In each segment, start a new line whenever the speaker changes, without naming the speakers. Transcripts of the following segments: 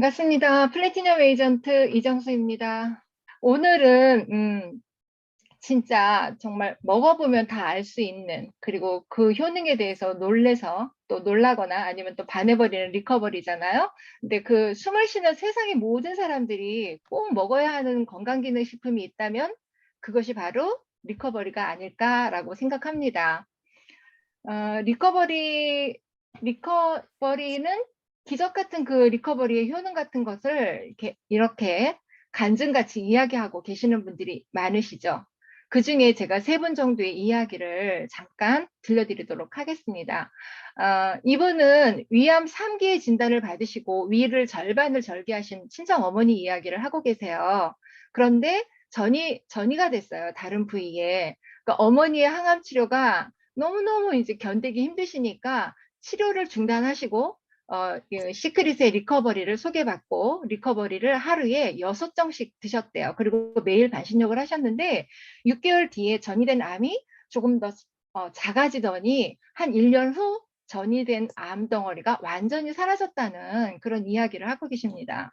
반갑습니다. 플래티넘 에이전트 이정수입니다. 오늘은 음, 진짜 정말 먹어보면 다 알 수 있는 그리고 그 효능에 대해서 놀래서 또 놀라거나 아니면 또 반해버리는 리커버리잖아요. 근데 그 숨을 쉬는 세상의 모든 사람들이 꼭 먹어야 하는 건강기능식품이 있다면 그것이 바로 리커버리가 아닐까라고 생각합니다. 어, 리커버리, 리커버리는 기적 같은 그 리커버리의 효능 같은 것을 이렇게, 이렇게 간증같이 이야기하고 계시는 분들이 많으시죠. 그 중에 제가 세 분 정도의 이야기를 잠깐 들려드리도록 하겠습니다. 어, 이분은 위암 3기의 진단을 받으시고 위를 절반을 절개하신 친정 어머니 이야기를 하고 계세요. 그런데 전이, 전이가 됐어요. 다른 부위에. 그러니까 어머니의 항암 치료가 너무 너무 이제 견디기 힘드시니까 치료를 중단하시고 어, 그 시크릿의 리커버리를 소개받고 리커버리를 하루에 6정씩 드셨대요. 그리고 매일 반신욕을 하셨는데 6개월 뒤에 전이된 암이 조금 더 어, 작아지더니 한 1년 후 전이된 암 덩어리가 완전히 사라졌다는 그런 이야기를 하고 계십니다.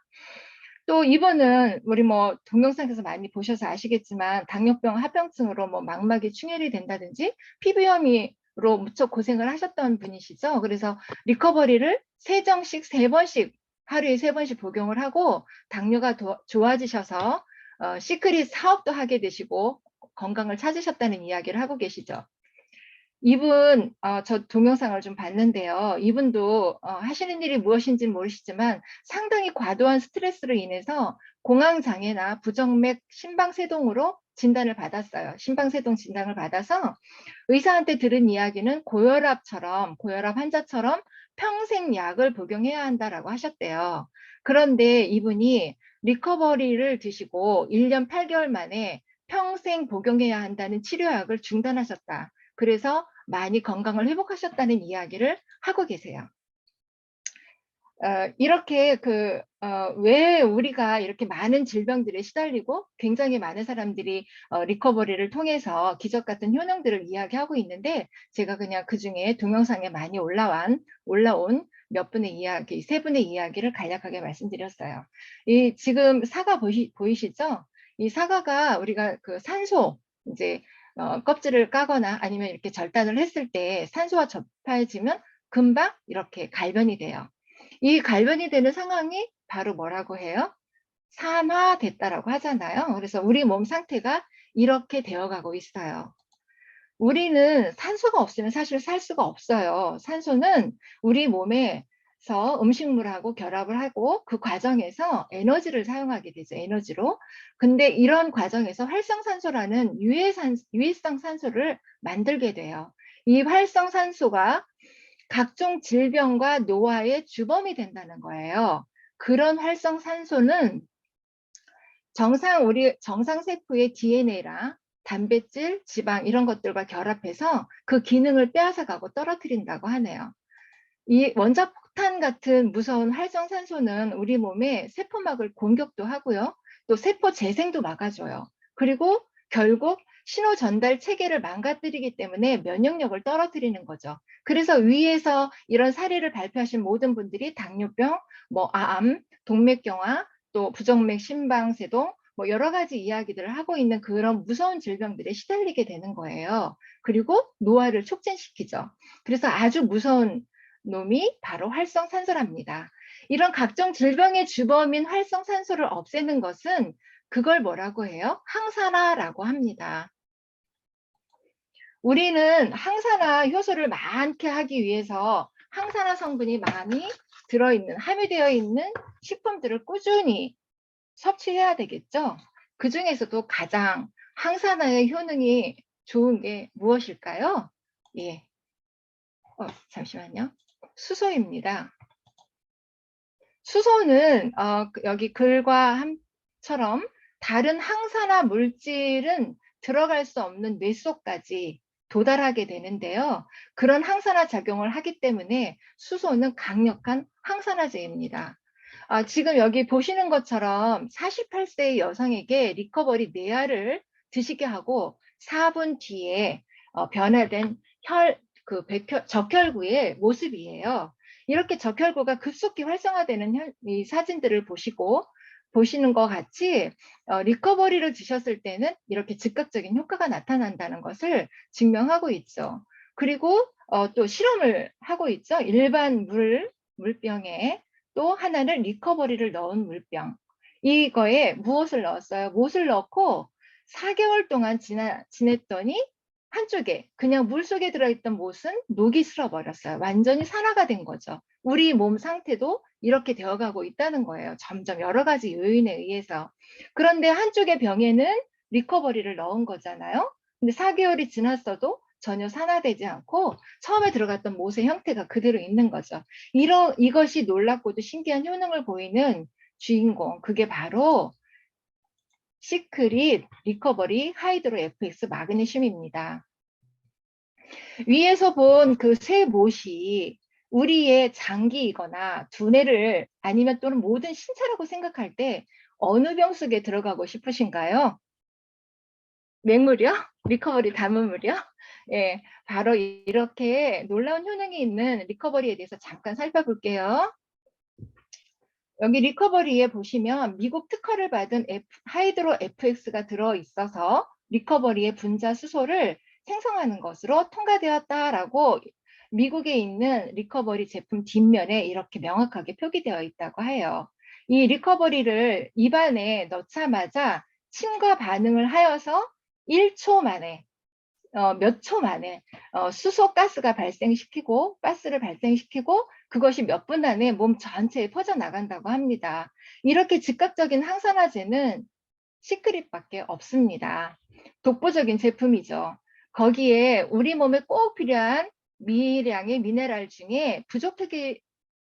또 이번은 우리 뭐 동영상에서 많이 보셔서 아시겠지만 당뇨병 합병증으로 뭐 망막이 충혈이 된다든지 피부염이 로 무척 고생을 하셨던 분이시죠. 그래서 리커버리를 세 정씩 세 번씩 하루에 세 번씩 복용을 하고 당뇨가 도, 좋아지셔서 어, 시크릿 사업도 하게 되시고 건강을 찾으셨다는 이야기를 하고 계시죠. 이분 어, 저 동영상을 좀 봤는데요. 이분도 어, 하시는 일이 무엇인지 모르시지만 상당히 과도한 스트레스로 인해서 공황 장애나 부정맥 심방세동으로 진단을 받았어요. 심방세동 진단을 받아서 의사한테 들은 이야기는 고혈압처럼 고혈압 환자처럼 평생 약을 복용해야 한다라고 하셨대요. 그런데 이분이 리커버리를 드시고 1년 8개월 만에 평생 복용해야 한다는 치료약을 중단하셨다. 그래서 많이 건강을 회복하셨다는 이야기를 하고 계세요. 어, 이렇게 그, 어, 왜 우리가 이렇게 많은 질병들에 시달리고 굉장히 많은 사람들이 어, 리커버리를 통해서 기적 같은 효능들을 이야기하고 있는데 제가 그냥 그 중에 동영상에 많이 올라온, 올라온 몇 분의 이야기, 세 분의 이야기를 간략하게 말씀드렸어요. 이 지금 사과 보시, 보이시죠? 이 사과가 우리가 그 산소, 이제 어, 껍질을 까거나 아니면 이렇게 절단을 했을 때 산소와 접해지면 금방 이렇게 갈변이 돼요. 이 갈변이 되는 상황이 바로 뭐라고 해요? 산화됐다라고 하잖아요. 그래서 우리 몸 상태가 이렇게 되어가고 있어요. 우리는 산소가 없으면 사실 살 수가 없어요. 산소는 우리 몸에 서 음식물하고 결합을 하고 그 과정에서 에너지를 사용하게 되죠. 에너지로. 근데 이런 과정에서 활성산소라는 유해산, 유해성 산소를 만들게 돼요. 이 활성산소가 각종 질병과 노화의 주범이 된다는 거예요. 그런 활성산소는 정상 우리 정상 세포의 DNA랑 단백질, 지방 이런 것들과 결합해서 그 기능을 빼앗아 가고 떨어뜨린다고 하네요. 이 원자 폭 탄 같은 무서운 활성산소는 우리 몸의 세포막을 공격도 하고요. 또 세포 재생도 막아줘요. 그리고 결국 신호 전달 체계를 망가뜨리기 때문에 면역력을 떨어뜨리는 거죠. 그래서 위에서 이런 사례를 발표하신 모든 분들이 당뇨병, 뭐 암, 동맥경화, 또 부정맥 심방세동, 뭐 여러 가지 이야기들을 하고 있는 그런 무서운 질병들에 시달리게 되는 거예요. 그리고 노화를 촉진시키죠. 그래서 아주 무서운 놈이 바로 활성산소랍니다. 이런 각종 질병의 주범인 활성산소를 없애는 것은 그걸 뭐라고 해요? 항산화라고 합니다. 우리는 항산화 효소를 많게 하기 위해서 항산화 성분이 많이 들어있는, 함유되어 있는 식품들을 꾸준히 섭취해야 되겠죠? 그 중에서도 가장 항산화의 효능이 좋은 게 무엇일까요? 예. 어, 잠시만요. 수소입니다. 수소는 어, 여기 글과 함처럼 다른 항산화 물질은 들어갈 수 없는 뇌 속까지 도달하게 되는데요. 그런 항산화 작용을 하기 때문에 수소는 강력한 항산화제입니다. 아, 지금 여기 보시는 것처럼 48세의 여성에게 리커버리 네알을 드시게 하고 4분 뒤에 어, 변화된 혈, 그 백혈, 적혈구의 모습이에요. 이렇게 적혈구가 급속히 활성화되는 현- 이 사진들을 보시고 보시는 것 같이 어, 리커버리를 드셨을 때는 이렇게 즉각적인 효과가 나타난다는 것을 증명하고 있죠. 그리고 어, 또 실험을 하고 있죠. 일반 물 물병에 또 하나는 리커버리를 넣은 물병. 이거에 무엇을 넣었어요? 못을 넣고 4개월 동안 지나, 지냈더니 한쪽에 그냥 물 속에 들어있던 못은 녹이 슬어 버렸어요. 완전히 산화가 된 거죠. 우리 몸 상태도 이렇게 되어가고 있다는 거예요. 점점 여러 가지 요인에 의해서. 그런데 한쪽의 병에는 리커버리를 넣은 거잖아요. 근데 4개월이 지났어도 전혀 산화되지 않고 처음에 들어갔던 못의 형태가 그대로 있는 거죠. 이러, 이것이 놀랍고도 신기한 효능을 보이는 주인공, 그게 바로 시크릿 리커버리 하이드로 FX 마그네슘입니다. 위에서 본 그 세 못이 우리의 장기이거나 두뇌를 아니면 또는 모든 신체라고 생각할 때 어느 병 속에 들어가고 싶으신가요? 맹물이요? 리커버리 담음물이요? 예, 바로 이렇게 놀라운 효능이 있는 리커버리에 대해서 잠깐 살펴볼게요. 여기 리커버리에 보시면 미국 특허를 받은 F, 하이드로 FX가 들어 있어서 리커버리의 분자 수소를 생성하는 것으로 통과되었다라고 미국에 있는 리커버리 제품 뒷면에 이렇게 명확하게 표기되어 있다고 해요. 이 리커버리를 입안에 넣자마자 침과 반응을 하여서 1초 만에 어, 몇 초 만에 어, 수소 가스가 발생시키고 가스를 발생시키고 그것이 몇 분 안에 몸 전체에 퍼져나간다고 합니다. 이렇게 즉각적인 항산화제는 시크릿밖에 없습니다. 독보적인 제품이죠. 거기에 우리 몸에 꼭 필요한 미량의 미네랄 중에 부족하게,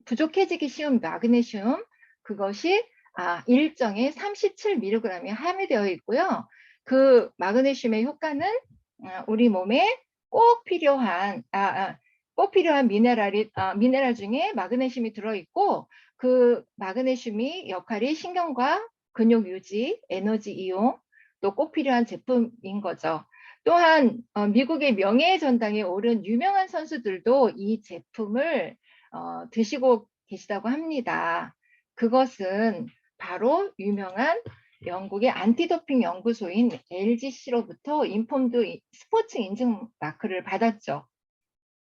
부족해지기 쉬운 마그네슘 그것이 아, 일정의 37mg이 함유되어 있고요. 그 마그네슘의 효과는 아, 우리 몸에 꼭 필요한 아, 아, 꼭 필요한 미네랄이 아, 미네랄 중에 마그네슘이 들어 있고 그 마그네슘이 역할이 신경과 근육 유지, 에너지 이용 또 꼭 필요한 제품인 거죠. 또한 어, 미국의 명예의 전당에 오른 유명한 선수들도 이 제품을 어, 드시고 계시다고 합니다. 그것은 바로 유명한 영국의 안티도핑 연구소인 LGC로부터 인폼드 스포츠 인증 마크를 받았죠.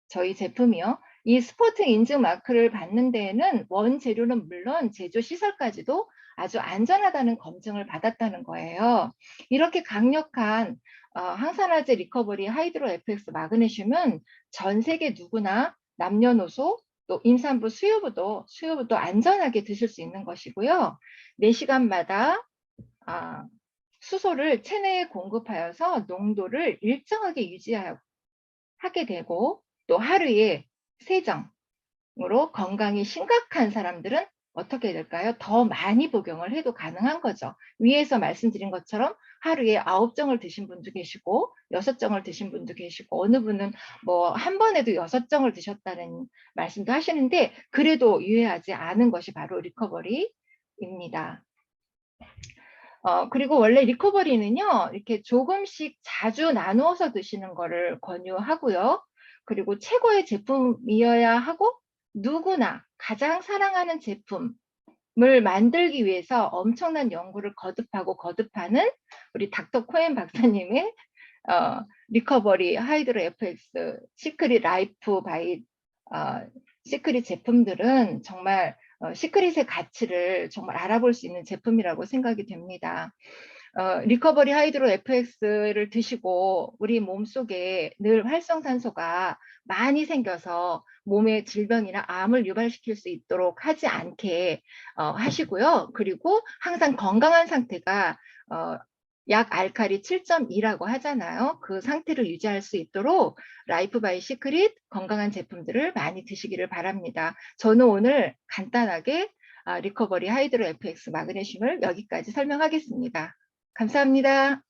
저희 제품이요. 이 스포츠 인증 마크를 받는 데에는 원재료는 물론 제조 시설까지도 아주 안전하다는 검증을 받았다는 거예요. 이렇게 강력한 어, 항산화제 리커버리 하이드로 FX 마그네슘은 전 세계 누구나 남녀노소 또 임산부 수유부도 수유부도 안전하게 드실 수 있는 것이고요. 4시간마다 아, 수소를 체내에 공급하여서 농도를 일정하게 유지하게 되고 또 하루에 세정으로 건강이 심각한 사람들은 어떻게 될까요? 더 많이 복용을 해도 가능한 거죠. 위에서 말씀드린 것처럼 하루에 아홉 정을 드신 분도 계시고 여섯 정을 드신 분도 계시고 어느 분은 뭐 한 번에도 여섯 정을 드셨다는 말씀도 하시는데 그래도 유해하지 않은 것이 바로 리커버리입니다. 어, 그리고 원래 리커버리는요, 이렇게 조금씩 자주 나누어서 드시는 거를 권유하고요. 그리고 최고의 제품이어야 하고 누구나 가장 사랑하는 제품을 만들기 위해서 엄청난 연구를 거듭하고 거듭하는 우리 닥터 코엔 박사님의 어, 리커버리 하이드로 FX 시크릿 라이프 바이 어, 시크릿 제품들은 정말 어, 시크릿의 가치를 정말 알아볼 수 있는 제품이라고 생각이 됩니다. 어, 리커버리 하이드로 FX를 드시고 우리 몸 속에 늘 활성산소가 많이 생겨서 몸의 질병이나 암을 유발시킬 수 있도록 하지 않게 어, 하시고요. 그리고 항상 건강한 상태가 어, 약 알칼리 7.2라고 하잖아요. 그 상태를 유지할 수 있도록 라이프 바이 시크릿 건강한 제품들을 많이 드시기를 바랍니다. 저는 오늘 간단하게 아, 리커버리 하이드로 FX 마그네슘을 여기까지 설명하겠습니다. 감사합니다.